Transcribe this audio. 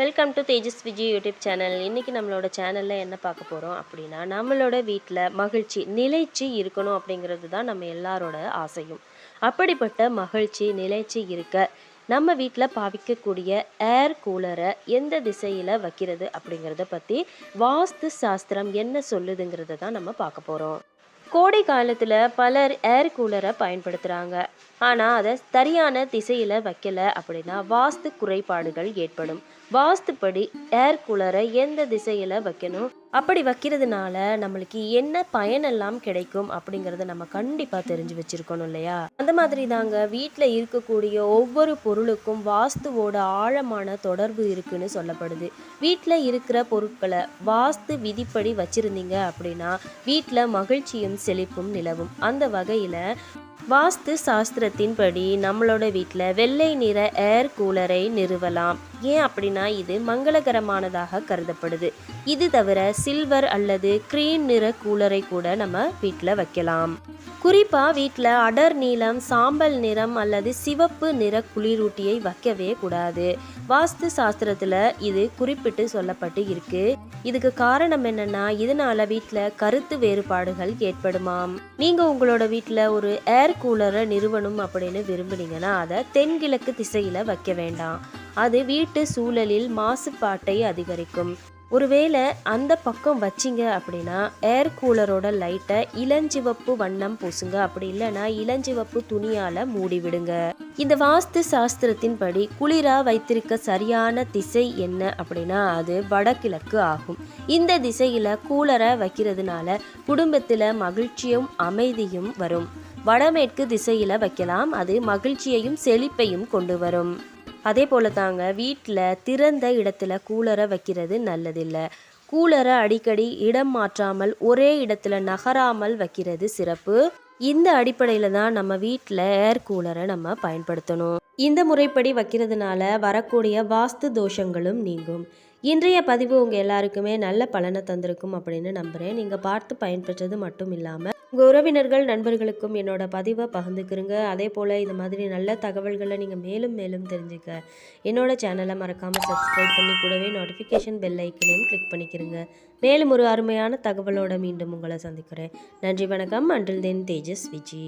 Welcome to Tejas Vijay YouTube channel இன்றைக்கி நம்மளோட சேனலில் என்ன பார்க்க போகிறோம் அப்படின்னா நம்மளோட வீட்டில் மகிழ்ச்சி நிலைச்சி இருக்கணும் அப்படிங்கிறது தான் நம்ம எல்லாரோட ஆசையும். அப்படிப்பட்ட மகிழ்ச்சி நிலைச்சி இருக்க நம்ம வீட்டில் பாவிக்கக்கூடிய ஏர் கூலரை எந்த திசையில் வைக்கிறது அப்படிங்கிறத பற்றி வாஸ்து சாஸ்திரம் என்ன சொல்லுதுங்கிறத தான் நம்ம பார்க்க போகிறோம் கோடை காலத்தில் பலர் ஏர் கூலரை பயன்படுத்துகிறாங்க ஆனால் அதை சரியான திசையில் வைக்கல அப்படின்னா வாஸ்து குறைபாடுகள் ஏற்படும். வாஸ்துப்படி ஏர் கூலரை எந்த திசையில் வைக்கணும்? அப்படி வைக்கிறதுனால நம்மளுக்கு என்ன பயனெல்லாம் கிடைக்கும் அப்படிங்கிறத நம்ம கண்டிப்பாக தெரிஞ்சு வச்சிருக்கணும் இல்லையா? அந்த மாதிரி தாங்க வீட்டில் இருக்கக்கூடிய ஒவ்வொரு பொருளுக்கும் வாஸ்துவோட ஆழமான தொடர்பு இருக்குன்னு சொல்லப்படுது. வீட்டில் இருக்கிற பொருட்களை வாஸ்து விதிப்படி வச்சிருந்தீங்க அப்படின்னா வீட்டில் மகிழ்ச்சியும் செழிப்பும் நிலவும். அந்த வகையில் வாஸ்து சாஸ்திரத்தின்படி நம்மளோட வீட்டில் வெள்ளை நிற ஏர் கூலரை நிறுவலாம். ஏன் அப்படின்னா இது மங்களகரமானதாக கருதப்படுது. இது தவிர சில்வர் அல்லது கிரீம் நிற கூலரை கூட நம்ம வீட்டில் வைக்கலாம். குறிப்பாக வீட்டில் அடர் நீளம் சாம்பல் நிறம் அல்லது சிவப்பு நிற குளிரூட்டியை வைக்கவே கூடாது. வாஸ்து சாஸ்திரத்தில் இது குறிப்பிட்டு சொல்லப்பட்டு இருக்கு. இதுக்கு காரணம் என்னன்னா இதனால வீட்டில் கருத்து வேறுபாடுகள் ஏற்படுமாம். நீங்கள் உங்களோட வீட்டில் ஒரு ஏர் கூலரை நிறுவனம் அப்படின்னு விரும்புனீங்கன்னா அதை தென்கிழக்கு திசையில் வைக்க வேண்டாம். அது வீட்டு சூழலில் மாசுபாட்டை அதிகரிக்கும். ஒருவேளை அந்த பக்கம் வச்சிங்க அப்படின்னா ஏர் கூலரோட லைட்டை இளஞ்சிவப்பு வண்ணம் பூசுங்க. அப்படி இல்லைன்னா இளஞ்சிவப்பு துணியால மூடி விடுங்க இந்த வாஸ்து சாஸ்திரத்தின்படி குளிரா வைத்திருக்க சரியான திசை என்ன அப்படின்னா அது வடகிழக்கு ஆகும். இந்த திசையில கூலரை வைக்கிறதுனால குடும்பத்துல மகிழ்ச்சியும் அமைதியும் வரும். வடமேற்கு திசையில வைக்கலாம். அது மகிழ்ச்சியையும் செழிப்பையும் கொண்டு வரும். அதே போல தாங்க வீட்டில் திறந்த இடத்துல கூலரை வைக்கிறது நல்லதில்லை. கூலரை அடிக்கடி இடம் மாற்றாமல் ஒரே இடத்துல நகராமல் வைக்கிறது சிறப்பு. இந்த அடிப்படையில் தான் நம்ம வீட்டில் ஏர் கூலரை நம்ம பயன்படுத்தணும். இந்த முறைப்படி வைக்கிறதுனால வரக்கூடிய வாஸ்து தோஷங்களும் நீங்கும். இன்றைய பதிவு உங்கள் எல்லாருக்குமே நல்ல பலனை தந்திருக்கும் அப்படின்னு நம்புகிறேன் நீங்கள் பார்த்து பயன்பெற்றது மட்டும் இல்லாமல் உங்கள் உறவினர்கள் நண்பர்களுக்கும் என்னோட பதிவை பகிர்ந்துக்கிறங்க அதே போல் இந்த மாதிரி நல்ல தகவல்களை நீங்கள் மேலும் மேலும் தெரிஞ்சுக்க என்னோட சேனலை மறக்காமல் சப்ஸ்கிரைப் பண்ணி கூடவே நோட்டிஃபிகேஷன் பெல் ஐக்கனையும் கிளிக் பண்ணிக்கிறங்க மேலும் ஒரு அருமையான தகவலோட மீண்டும் உங்களை சந்திக்கிறேன். நன்றி வணக்கம். அன்றில் தென் தேஜஸ் விஜி.